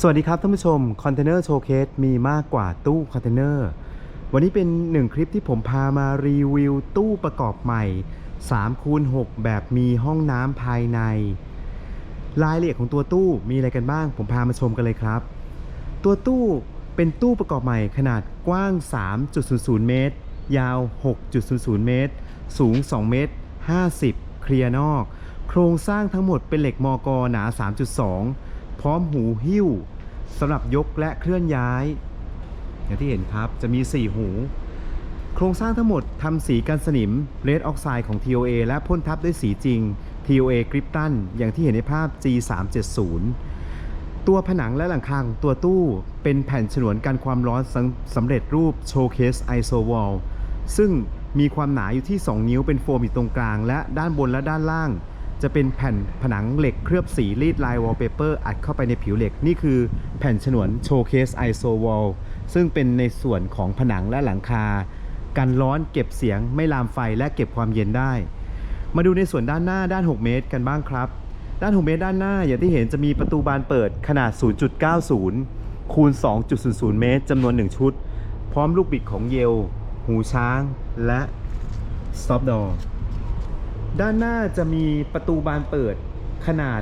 สวัสดีครับท่านผู้ชมคอนเทนเนอร์โชว์เคสมีมากกว่าตู้คอนเทนเนอร์วันนี้เป็นหนึ่งคลิปที่ผมพามารีวิวตู้ประกอบใหม่3คูณ6แบบมีห้องน้ำภายใน รายละเอียดของตัวตู้มีอะไรกันบ้าง ผมพามาชมกันเลยครับ ตัวตู้เป็นตู้ประกอบใหม่ขนาดกว้าง 3.00 เมตร ยาว 6.00 เมตร สูง 2 เมตร 50 เคลียร์นอก โครงสร้างทั้งหมดเป็นเหล็กมอกอหนา 3.2 ร้อมหูหิ้วสำหรับยกและเคลื่อนย้าย อย่างที่เห็นครับจะมี 4 หู โครงสร้างทั้งหมดทำสีกันสนิมเลดออกไซด์ของ TOA และพ่นทับด้วยสีจริง TOA กริปตันอย่างที่เห็นในภาพ G370 ตัวผนังและหลังคาของตัวตู้เป็นแผ่นฉนวนกันความร้อนสำสำเร็จรูป Showcase ISO Wall ซึ่งมีความหนาอยู่ที่ 2 นิ้วเป็นโฟมอยู่ตรงกลาง และด้านบนและด้านล่าง จะเป็นแผ่นผนังเหล็กเคลือบสีรีดลายวอลเปเปอร์อัดเข้าไปในผิวเหล็ก นี่คือแผ่นฉนวน Showcase ISO Wall ซึ่งเป็นในส่วนของผนังและหลังคา กันร้อนเก็บเสียงไม่ลามไฟและเก็บความเย็นได้ มาดูในส่วนด้านหน้าด้าน 6 เมตรกันบ้างครับ ด้าน 6 เมตรด้านหน้าอย่างที่เห็นจะมีประตูบานเปิดขนาด 0.90 คูณ 2.00 เมตรจำนวน 1 ชุด พร้อมลูกบิดของเยล หูช้างและ stop door ด้านหน้าจะมีประตูบานเปิดขนาด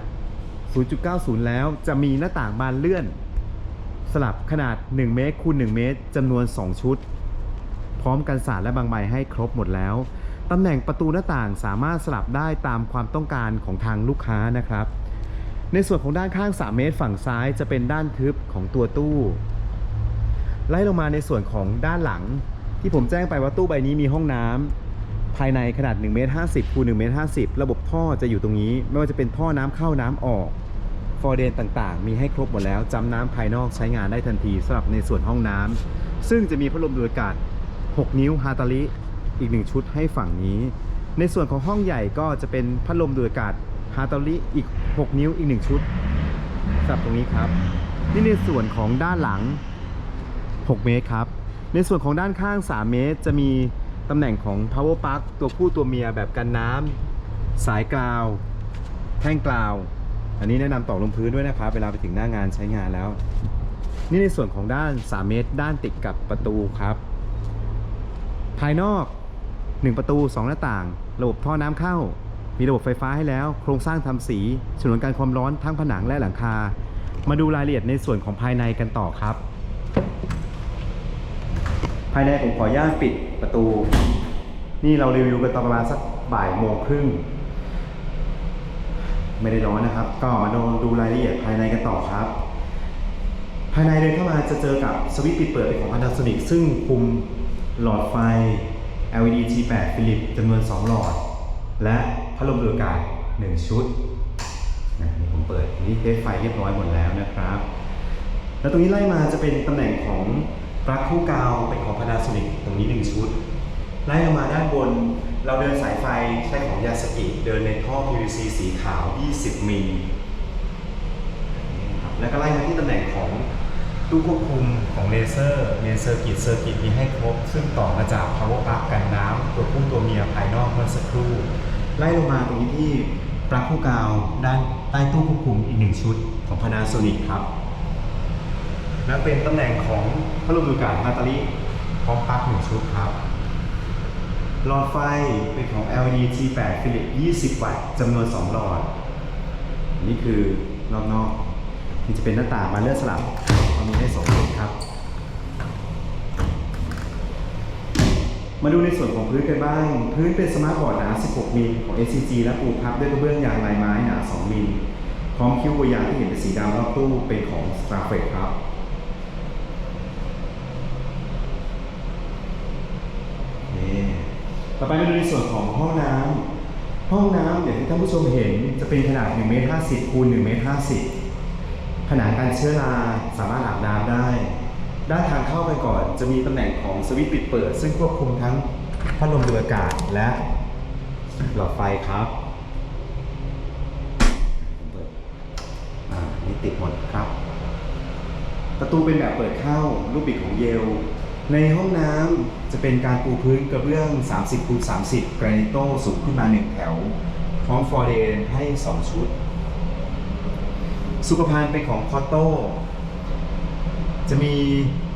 0.90 แล้วจะมีหน้าต่างบานเลื่อน สลับขนาด 1 เมตรคูณ1เมตรจำนวน 2 ชุด พร้อมกันสาดและบางใบให้ครบหมดแล้วตำแหน่งประตูหน้าต่างสามารถสลับได้ตามความต้องการของทางลูกค้านะครับ ในส่วนของด้านข้าง 3 เมตรฝั่งซ้ายจะเป็นด้านทึบของตัวตู้ ไล่ลงมาในส่วนของด้านหลัง ที่ผมแจ้งไปว่าตู้ใบนี้มีห้องน้ำ ภายในขนาด1เมตร50คูณ1เมตร50 ระบบท่อจะอยู่ตรงนี้ ไม่ว่าจะเป็นท่อน้ำเข้าน้ำออกฟอร์เดนต่างๆ มีให้ครบหมดแล้วจำน้ำภายนอกใช้งานได้ทันทีสำหรับในส่วนห้องน้ำซึ่งจะมีพัดลมดูดอากาศ 6 นิ้วฮาตาลิอีก1ชุดให้ฝั่งนี้ ในส่วนของห้องใหญ่ก็จะเป็นพัดลมดูดอากาศฮาตาลิอีก 6 นิ้วอีก 1 ชุดสำหรับตรงนี้ครับ นี่ในส่วนของด้านหลัง 6 เมตรครับ ในส่วนของด้านข้าง 3 เมตรจะมี ตำแหน่งของ power plug ตัวผู้ตัวเมียแบบกันน้ำสายกราว แท่งกราว อันนี้แนะนำต่อลงพื้นด้วยนะครับ เวลาไปถึงหน้างานใช้งานแล้ว นี่ในส่วนของด้าน 3 เมตร ด้านติดกับประตูครับ ภายนอก 1 ประตู 2 หน้าต่าง ระบบท่อน้ำเข้า มีระบบไฟฟ้าให้แล้ว โครงสร้างทำสีฉนวนการความร้อนทั้งผนังและหลังคา มาดูรายละเอียดในส่วนของภายในกันต่อครับ ภายในผมขออนุญาตปิดประตู นี่เรารีวิวกันตอนประมาณสักบ่ายโมงครึ่ง ไม่ได้ร้อนนะครับ ก็มาดูดูรายละเอียดภายในกันต่อครับ ภายในเดินเข้ามาจะเจอกับสวิตช์ปิดเปิดเป็นของ Panasonic ซึ่งคุมหลอดไฟ LED T8 ฟิลิปจำนวน 2 หลอด และพัดลมดูดอากาศ 1 ชุดนะนี่ผมเปิดนี่เทสไฟเรียบร้อยหมดแล้วนะครับ แล้วตรงนี้ไล่มาจะเป็นตำแหน่งของ ปลั๊กคู่กาวเป็นของ Panasonic ตรงนี้ 1 ชุด ไล่ลงมาด้านบน เราเดินสายไฟใช้ของยาสกิเดินในท่อ PVC สีขาว 20 มิลแล้วก็ไล่มาที่ตำแหน่งของตู้ควบคุมของเลเซอร์เมนเซอร์กิตเซอร์กิตมีให้ครบ ซึ่งต่อมาจาก power plug กันน้ำตัวผู้ตัวเมียภายนอกเมื่อสักครู่ ไล่ลงมาตรงนี้ที่ปลั๊กคู่กาวด้านใต้ตู้ควบคุมอีกหนึ่งชุดของ Panasonic ครับ และเป็นตำแหน่งของพัดลมดูดกาศฮาตาลิพร้อมปลั๊กหนึ่งชุดครับ หลอดไฟเป็นของ LED T8 ฟิลิป20 วัตต์จำนวน 2 หลอด นี่คือรอบนอกนี่จะเป็นหน้าต่างมาเลื่อนสลับเรามีให้สองจุดครับ มาดูในส่วนของพื้นกันบ้าง พื้นเป็นสมาร์ทบอร์ดหนา 16 มิลของ SCG และปูพับด้วยกระเบื้องยางลายไม้หนา 2 มิลพร้อมคิ้ววยางที่เห็นเป็นสีดำรอบตู้เป็นของ s t a r f e ครับ นี่ ต่อไปมาดูในส่วนของห้องน้ำห้องน้ำอย่างที่ท่านผู้ชมเห็นจะเป็นขนาด1เมตร50คูณ1เมตร50ผนังกันเชื้อราสามารถอาบน้ำได้ ด้านทางเข้าไปก่อนจะมีตำแหน่งของสวิตช์ปิดเปิด ซึ่งควบคุมทั้งพัดลมดูดอากาศและหลอดไฟครับเปิดอ่านี่ติดหมดครับ ประตูเป็นแบบเปิดเข้ารูปบิดของเยล ในห้องน้ำจะเป็นการปูพื้นกระเบื้อง 30คูณ30 กรานิโตสูงขึ้นมา 1 แถว พร้อมฟอร์เดนให้ 2 ชุด สุขภัณฑ์เป็นของคอตโต้ จะมี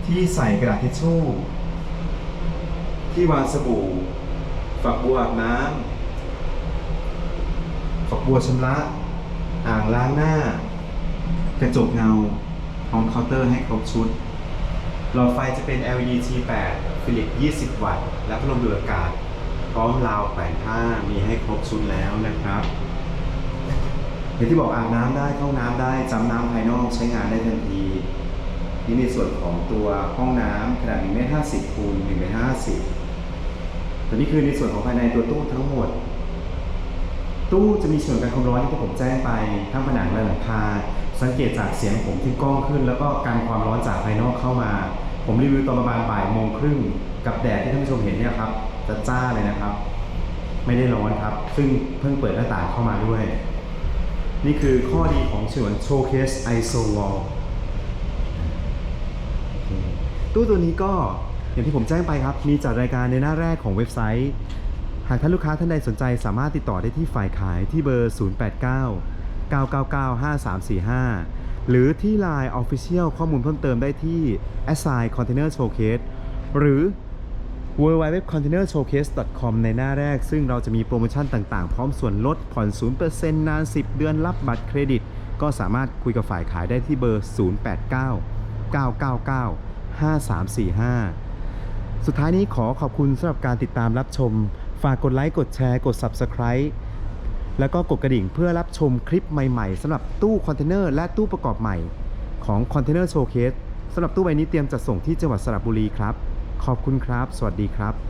ที่ใส่กระดาษทิชชู่ ที่วางสบู่ ฝักบัวอาบน้ำฝักบัวชำระ อ่างล้างหน้า กระจกเงาพร้อมเคาน์เตอร์ให้ครบชุด หลอดไฟจะเป็น LED T8 ฟิลิป 20 วัตต์ และพัดลมดูดอากาศ พร้อมราวแขวนผ้ามีให้ครบชุดแล้วนะครับอย่างที่บอกอาบน้ำได้เข้าน้ำได้จำน้ำภายนอกใช้งานได้ทันทีนี่ในส่วนของตัวห้องน้ำขนาด1เมตร50คูณ1เมตร50ตัวนี้คือในส่วนของภายในตัวตู้ทั้งหมด ตู้จะมีส่วนการความร้อนที่ผมแจ้งไปทั้งผนังและหลังคา สังเกตจากเสียงผมที่กล้องขึ้น แล้วก็การความร้อนจากภายนอกเข้ามา ผมรีวิวตอนประมาณบ่ายโมงครึ่งกับแดดที่ท่านผู้ชมเห็นเนี่ยครับจะจ้าเลยนะครับ ไม่ได้ร้อนครับ ซึ่งเพิ่งเปิดหน้าต่างเข้ามาด้วย นี่คือข้อดีของฉนวนโชว์เคส ISO Wall ตู้ตัวนี้ก็อย่างที่ผมแจ้งไปครับ มีจัดรายการในหน้าแรกของเว็บไซต์ หากท่านลูกค้าท่านใดสนใจสามารถติดต่อได้ที่ฝ่ายขายที่เบอร์ 089 999 5345 หรือที่ Line Official ข้อมูลเพิ่มเติมได้ที่ assign container showcase หรือ www.containershowcase.com ในหน้าแรก ซึ่งเราจะมีโปรโมชั่นต่างๆ พร้อมส่วนลดผ่อน 0%นาน 10 เดือนรับบัตรเครดิต ก็สามารถคุยกับฝ่ายขายได้ที่เบอร์ 089 999 5345 สุดท้ายนี้ขอขอบคุณสำหรับการติดตามรับชม ฝากกดไลค์ กดแชร์ กด Subscribe แล้วก็กดกระดิ่งเพื่อรับชมคลิปใหม่ๆสำหรับตู้คอนเทนเนอร์และตู้ประกอบใหม่ ของคอนเทนเนอร์โชว์เคสสำหรับตู้ใบนี้เตรียมจัดส่งที่จังหวัดสระบุรีครับ ขอบคุณครับ สวัสดีครับ